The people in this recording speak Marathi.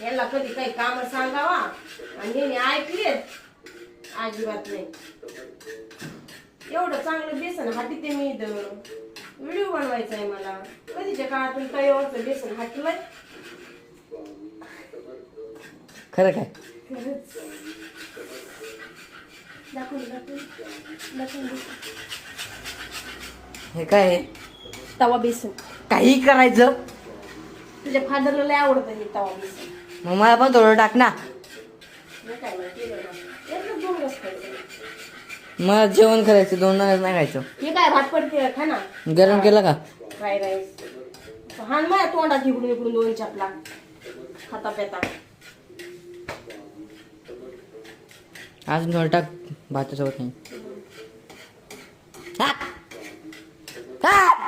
याला कधी काही काम सांगावा? आणि याने ऐकलेत? अजिबात नाही. एवढं चांगलं बेसन हाती ते मी व्हिडिओ बनवायचा आहे मला. कधीच्या काळातून तयावरचं बेसन हाटलंय? खरं काय. दाखवून दाखवून दाखवून दे. हे काय? तवा बेसन. काही करायचं? तुझ्या फादरला लय आवडतं हे तवा बेसन मग मला पण थोडं टाक ना. मी काय नाही केलं ना एकच दोन रस खायचे. मला जेवण करायचं दोन नाही खायचं. हे काय भात पडते खा ना. गरम केलं का? Fry rice. हान माझ्या तोंडात इकडून इकडून दोन चपला. खाता पेता. अजून थोडं टाक भातासोबत नाही टाक. टाक.